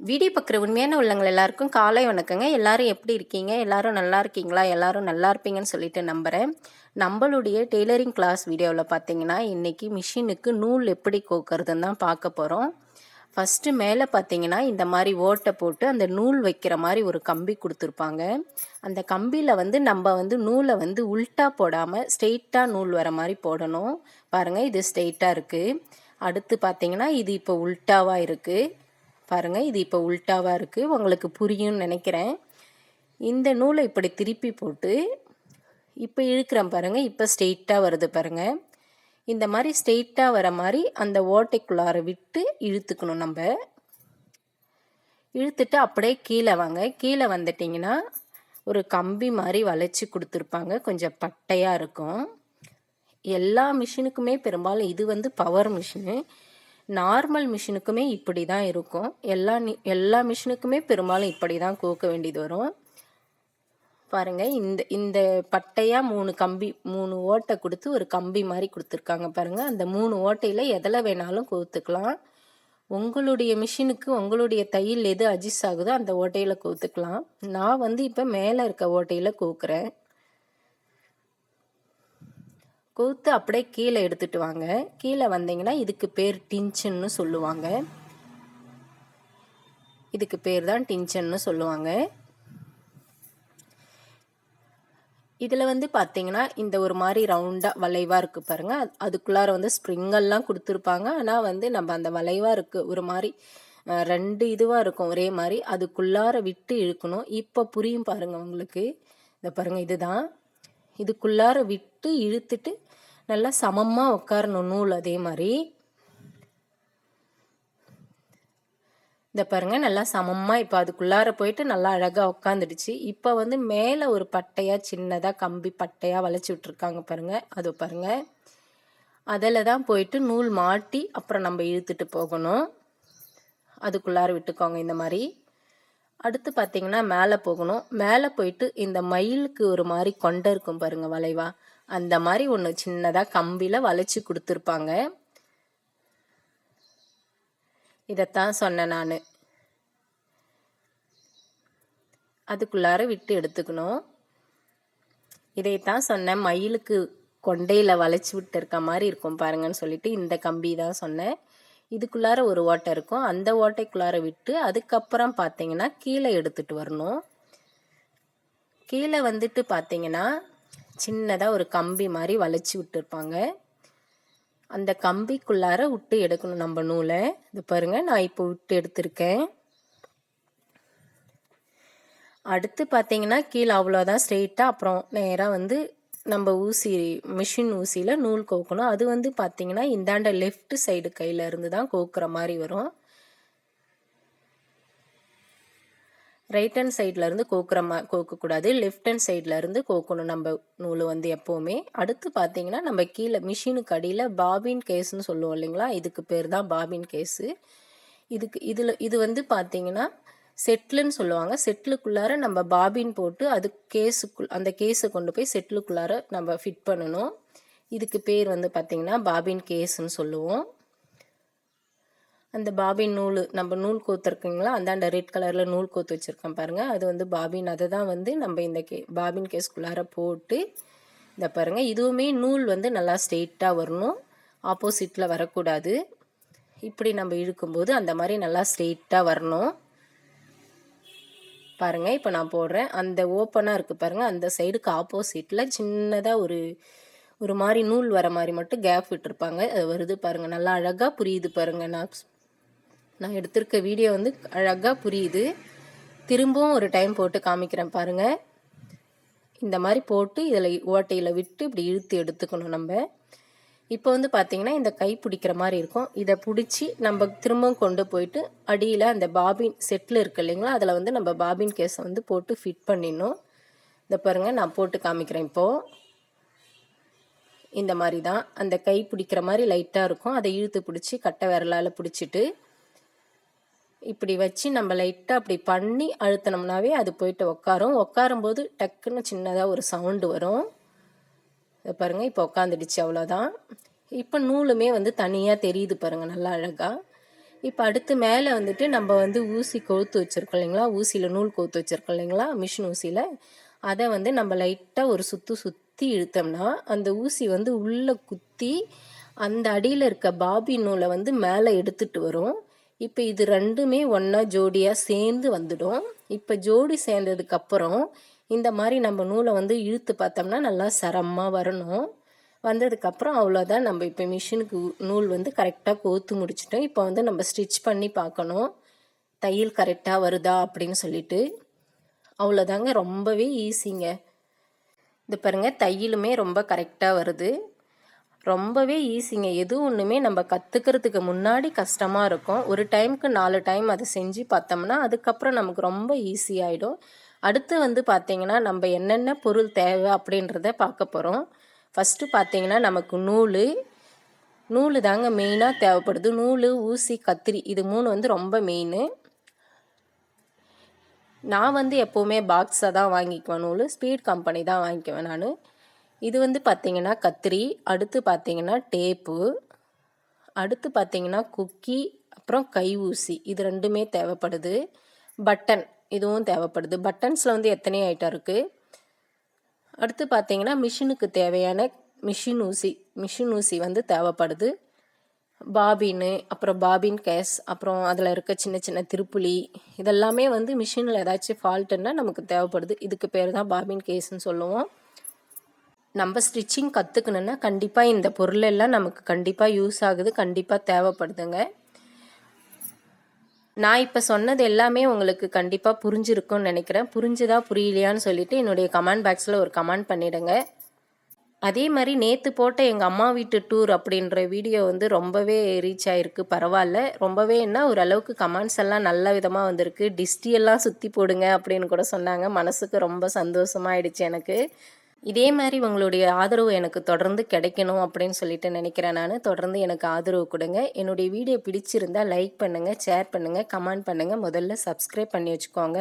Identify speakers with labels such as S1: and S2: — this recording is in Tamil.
S1: வீடியோ பார்க்குற உண்மையான உள்ளங்கள் எல்லாருக்கும் காலை வணக்கங்க. எல்லாரும் எப்படி இருக்கீங்க? எல்லாரும் நல்லா இருக்கீங்களா? எல்லாரும் நல்லா இருப்பீங்கன்னு சொல்லிட்டு நம்புகிறேன் நம்மளுடைய டெய்லரிங் கிளாஸ் வீடியோவில் பார்த்தீங்கன்னா இன்றைக்கி மிஷினுக்கு நூல் எப்படி கோக்கிறதுன்னு தான் பார்க்க போகிறோம் ஃபஸ்ட்டு மேலே பார்த்தீங்கன்னா இந்த மாதிரி ஓட்டை போட்டு அந்த நூல் வைக்கிற மாதிரி ஒரு கம்பி கொடுத்துருப்பாங்க. அந்த கம்பியில் வந்து நம்ம வந்து நூலை வந்து உல்ட்டா போடாமல் ஸ்ட்ரெயிட்டாக நூல் வர மாதிரி போடணும். பாருங்கள் இது ஸ்ட்ரெயிட்டாக இருக்குது அடுத்து பார்த்தீங்கன்னா இது இப்போ உல்ட்டாவாக இருக்குது பாருங்கள் இது இப்போ உல்ட்டாவாக இருக்குது உங்களுக்கு புரியும்னு நினைக்கிறேன். இந்த நூலை இப்படி திருப்பி போட்டு இப்போ இழுக்கிறேன் பாருங்கள் இப்போ ஸ்ட்ரெயிட்டாக வருது பாருங்கள் இந்த மாதிரி ஸ்ட்ரெயிட்டாக வர மாதிரி அந்த ஓட்டைக்குள்ளார விட்டு இழுத்துக்கணும் நம்ம. இழுத்துட்டு அப்படியே கீழே வாங்க. கீழே வந்துட்டிங்கன்னா ஒரு கம்பி மாதிரி வளைச்சி கொடுத்துருப்பாங்க. கொஞ்சம் பட்டையாக இருக்கும். எல்லா மிஷினுக்குமே பெரும்பாலும் இது வந்து பவர் மிஷினு. நார்மல் மிஷினுக்குமே இப்படி தான் இருக்கும். எல்லா எல்லா மிஷினுக்குமே பெரும்பாலும் இப்படி தான் கோக்க வேண்டியது வரும். பாருங்கள் இந்த இந்த பட்டையாக மூணு கம்பி மூணு ஓட்டை கொடுத்து ஒரு கம்பி மாதிரி கொடுத்துருக்காங்க பாருங்கள் அந்த மூணு ஓட்டையில் எதில் வேணாலும் கோத்துக்கலாம். உங்களுடைய மிஷினுக்கு உங்களுடைய தையல் எது அஜிஸ் ஆகுதோ அந்த ஓட்டையில் கோத்துக்கலாம். நான் வந்து இப்போ மேலே இருக்க ஓட்டையில் கோக்குறேன். கோத்து அப்படியே கீழே எடுத்துட்டு வாங்க. கீழே வந்தீங்கன்னா இதுக்கு பேர் டிஞ்சன்னு சொல்லுவாங்க. இதுக்கு பேர் தான் டிஞ்சன்னு சொல்லுவாங்க. இதில் வந்து பார்த்தீங்கன்னா இந்த ஒரு மாதிரி ரவுண்டாக வளைவாக இருக்குது பாருங்கள் அதுக்குள்ளார வந்து ஸ்ப்ரிங்கெல்லாம் கொடுத்துருப்பாங்க. ஆனால் வந்து நம்ம அந்த வளைவாக இருக்குது ஒரு மாதிரி ரெண்டு இதுவாக இருக்கும் ஒரே மாதிரி. அதுக்குள்ளார விட்டு இழுக்கணும். இப்போ புரியும் பாருங்கள் உங்களுக்கு. இந்த பாருங்கள் இதுதான். இதுக்குள்ளார விட்டு இழுத்துட்டு நல்லா சமமாக உட்காரணும் நூல் அதே மாதிரி. இந்த பாருங்கள் நல்லா சமமாக இப்போ அதுக்குள்ளார போயிட்டு நல்லா அழகாக உட்காந்துடுச்சு இப்போ வந்து மேலே ஒரு பட்டையாக சின்னதாக கம்பி பட்டையாக வளைச்சி விட்ருக்காங்க பாருங்கள் அது பாருங்கள் அதில் தான் போயிட்டு நூல் மாட்டி அப்புறம் நம்ம இழுத்துட்டு போகணும். அதுக்குள்ளார விட்டுக்கோங்க இந்த மாதிரி. அடுத்து பார்த்தீங்கன்னா மேலே போகணும். மேலே போயிட்டு இந்த மயிலுக்கு ஒரு மாதிரி கொண்டை இருக்கும் பாருங்கள் வளைவா. அந்த மாதிரி ஒன்று சின்னதாக கம்பியில் வளைச்சி கொடுத்துருப்பாங்க. இதைத்தான் சொன்னேன் நான். அதுக்குள்ளார விட்டு எடுத்துக்கணும். இதைத்தான் சொன்னேன். மயிலுக்கு கொண்டையில் வளைச்சி விட்டு இருக்க மாதிரி இருக்கும் பாருங்கன்னு சொல்லிட்டு இந்த கம்பி தான் சொன்னேன். இதுக்குள்ளார ஒரு ஓட்டை இருக்கும். அந்த ஓட்டைக்குள்ளார விட்டு அதுக்கப்புறம் பார்த்தீங்கன்னா கீழே எடுத்துகிட்டு வரணும். கீழே வந்துட்டு பார்த்தீங்கன்னா சின்னதாக ஒரு கம்பி மாதிரி வளைச்சி விட்டுருப்பாங்க. அந்த கம்பிக்குள்ளார விட்டு எடுக்கணும் நம்ம நூலை. இது பாருங்கள் நான் இப்போ விட்டு எடுத்திருக்கேன். அடுத்து பார்த்தீங்கன்னா கீழே அவ்வளோதான் ஸ்ட்ரெயிட்டாக அப்புறம் நேராக வந்து நம்ம ஊசி மிஷின் ஊசியில் நூல் கோக்கணும். அது வந்து பார்த்திங்கன்னா இந்தாண்ட லெஃப்ட் சைடு கையில் இருந்து தான் கோக்குற மாதிரி வரும். ரைட் ஹேண்ட் சைடில் இருந்து கோக்குற மா கோக்கக்கூடாது. லெஃப்ட் ஹேண்ட் சைடில் இருந்து கோக்கணும் நம்ம நூல் வந்து எப்போவுமே. அடுத்து பார்த்தீங்கன்னா நம்ம கீழே மிஷினுக்கு அடியில் பாபின் கேஸ்ன்னு சொல்லுவோம் இல்லைங்களா? இதுக்கு பேர் தான் பாபின் கேஸு. இதுக்கு இதில் இது வந்து பார்த்தீங்கன்னா செட்டிலுன்னு சொல்லுவாங்க. செட்டிலுக்குள்ளார நம்ம பாபின் போட்டு அது கேஸுக்குள் அந்த கேஸை கொண்டு போய் செட்டிலுக்குள்ளார நம்ம ஃபிட் பண்ணணும். இதுக்கு பேர் வந்து பார்த்திங்கன்னா பாபின் கேஸுன்னு சொல்லுவோம். அந்த பாபின் நூல் நம்ம நூல் கோத்துருக்கீங்களா அந்தாண்ட ரெட் கலரில் நூல் கோத்து வச்சுருக்கேன் பாருங்கள் அது வந்து பாபின் அதை தான் வந்து நம்ம இந்த கே பாபின் கேஸ்க்குள்ளார போட்டு இந்த பாருங்கள் இதுவுமே நூல் வந்து நல்லா ஸ்ட்ரெயிட்டாக வரணும். ஆப்போசிட்டில் வரக்கூடாது. இப்படி நம்ம இழுக்கும்போது அந்த மாதிரி நல்லா ஸ்ட்ரெயிட்டாக வரணும். பாருங்கள் இப்போ நான் போடுறேன். அந்த ஓப்பனாக இருக்குது பாருங்கள் அந்த சைடுக்கு ஆப்போசிட்டில் சின்னதாக ஒரு ஒரு மாதிரி நூல் வர மாதிரி மட்டும் கேப் விட்டுருப்பாங்க. அது வருது பாருங்கள் நல்லா அழகாக புரியுது பாருங்கள் நான் நான் எடுத்திருக்க வீடியோ வந்து அழகாக புரியுது. திரும்பவும் ஒரு டைம் போட்டு காமிக்கிறேன் பாருங்கள் இந்த மாதிரி போட்டு இதில் ஓட்டையில் விட்டு இப்படி இழுத்து எடுத்துக்கணும் நம்ம. இப்போ வந்து பார்த்தீங்கன்னா இந்த கை பிடிக்கிற மாதிரி இருக்கும். இதை பிடிச்சி நம்ம திரும்பவும் கொண்டு போயிட்டு அடியில் அந்த பாபின் செட்டில் இருக்கு இல்லைங்களா? அதில் வந்து நம்ம பாபின் கேஸை வந்து போட்டு ஃபிட் பண்ணிடணும். இதை பாருங்கள் நான் போட்டு காமிக்கிறேன் இப்போது இந்த மாதிரி தான். அந்த கை பிடிக்கிற மாதிரி லைட்டாக இருக்கும். அதை இழுத்து பிடிச்சி கட்டை விரலால் பிடிச்சிட்டு இப்படி வச்சு நம்ம லைட்டாக அப்படி பண்ணி அழுத்தினோம்னாவே அது போயிட்டு உட்காரும் உட்காரும்போது டக்குன்னு சின்னதாக ஒரு சவுண்டு வரும். பாருங்கள் இப்போ உட்காந்துடுச்சு அவ்வளோதான் இப்போ நூலுமே வந்து தனியாக தெரியுது பாருங்கள் நல்லா அழகாக இப்போ அடுத்து மேலே வந்துட்டு நம்ம வந்து ஊசி கோர்த்து வச்சுருக்கோம் இல்லைங்களா? ஊசியில் நூல் கோர்த்து வச்சுருக்கோம் இல்லைங்களா? மிஷின் ஊசியில். அதை வந்து நம்ம லைட்டாக ஒரு சுற்று சுற்றி இழுத்தோம்னா அந்த ஊசி வந்து உள்ளே குத்தி அந்த அடியில் இருக்க பாபி நூலை வந்து மேலே எடுத்துகிட்டு வரும். இப்போ இது ரெண்டுமே ஒன்றா ஜோடியாக சேர்ந்து வந்துடும். இப்போ ஜோடி சேர்ந்ததுக்கப்புறம் இந்த மாதிரி நம்ம நூலை வந்து இழுத்து பார்த்தோம்னா நல்லா சரமாக வரணும். வந்ததுக்கப்புறம் அவ்வளோதான். நம்ம இப்போ மிஷினுக்கு நூல் வந்து கரெக்டாக கோத்து முடிச்சிட்டோம். இப்போ வந்து நம்ம ஸ்டிச் பண்ணி பார்க்கணும். தையல் கரெக்டாக வருதா அப்படின்னு சொல்லிட்டு. அவ்வளோதாங்க. ரொம்பவே ஈஸிங்க. இது பாருங்கள் தையலுமே ரொம்ப கரெக்டாக வருது. ரொம்பவே ஈஸிங்க. எது ஒன்றுமே நம்ம கற்றுக்கிறதுக்கு முன்னாடி கஷ்டமாக இருக்கும். ஒரு டைமுக்கு நாலு டைம் அதை செஞ்சு பார்த்தோம்னா அதுக்கப்புறம் நமக்கு ரொம்ப ஈஸியாகிடும் அடுத்து வந்து பார்த்திங்கன்னா நம்ம என்னென்ன பொருள் தேவை அப்படின்றத பார்க்க போகிறோம் ஃபஸ்ட்டு பார்த்தீங்கன்னா நமக்கு நூல். நூல் தாங்க மெயினாக தேவைப்படுது. நூல் ஊசி கத்திரி இது மூணு வந்து ரொம்ப மெயின் நான் வந்து எப்போவுமே பாக்ஸாக தான் வாங்கிக்குவேன் நூல். ஸ்பீட் கம்பெனி தான் வாங்கிக்குவேன் நான். இது வந்து பார்த்திங்கன்னா கத்திரி. அடுத்து பார்த்திங்கன்னா டேப்பு அடுத்து பார்த்திங்கன்னா குக்கி அப்புறம் கை ஊசி. இது ரெண்டுமே தேவைப்படுது. பட்டன் இதுவும் தேவைப்படுது. பட்டன்ஸில் வந்து எத்தனை ஐட்டம் இருக்குது அடுத்து பார்த்தீங்கன்னா மிஷினுக்கு தேவையான மிஷின் ஊசி மிஷின் ஊசி வந்து தேவைப்படுது. பாபின்னு அப்புறம் பாபின் கேஸ் அப்புறம் அதில் இருக்க சின்ன சின்ன திருப்புளி இதெல்லாமே வந்து மிஷினில் ஏதாச்சும் ஃபால்ட்டுன்னா நமக்கு தேவைப்படுது. இதுக்கு பேர் தான் பாபின் கேஸ்ன்னு சொல்லுவோம். நம்ம ஸ்டிச்சிங் கற்றுக்கணுன்னா கண்டிப்பாக இந்த பொருளெல்லாம் நமக்கு கண்டிப்பாக யூஸ் ஆகுது கண்டிப்பாக தேவைப்படுதுங்க. நான் இப்போ சொன்னது எல்லாமே உங்களுக்கு கண்டிப்பாக புரிஞ்சிருக்கும்னு நினைக்கிறேன். புரிஞ்சுதா புரியலையான்னு சொல்லிட்டு என்னுடைய கமெண்ட் பாக்ஸில் ஒரு கமெண்ட் பண்ணிவிடுங்க அதே மாதிரி நேற்று போட்ட எங்கள் அம்மா வீட்டு டூர் அப்படின்ற வீடியோ வந்து ரொம்பவே ரீச் ஆகிருக்கு பரவாயில்ல. ரொம்பவே என்ன ஓரளவுக்கு கமெண்ட்ஸ் எல்லாம் நல்ல விதமாக வந்திருக்கு. டிஸ்டியெல்லாம் சுற்றி போடுங்க அப்படின்னு கூட சொன்னாங்க. மனசுக்கு ரொம்ப சந்தோஷமாயிடுச்சு எனக்கு. இதே மாதிரி உங்களுடைய ஆதரவு எனக்கு தொடர்ந்து கிடைக்கணும் அப்படின்னு சொல்லிட்டு நினைக்கிறேன் நான். தொடர்ந்து எனக்கு ஆதரவு கொடுங்க. என்னுடைய வீடியோ பிடிச்சிருந்தால் லைக் பண்ணுங்கள் ஷேர் பண்ணுங்கள் கமெண்ட் பண்ணுங்கள் முதல்ல சப்ஸ்கிரைப் பண்ணி வச்சுக்கோங்க.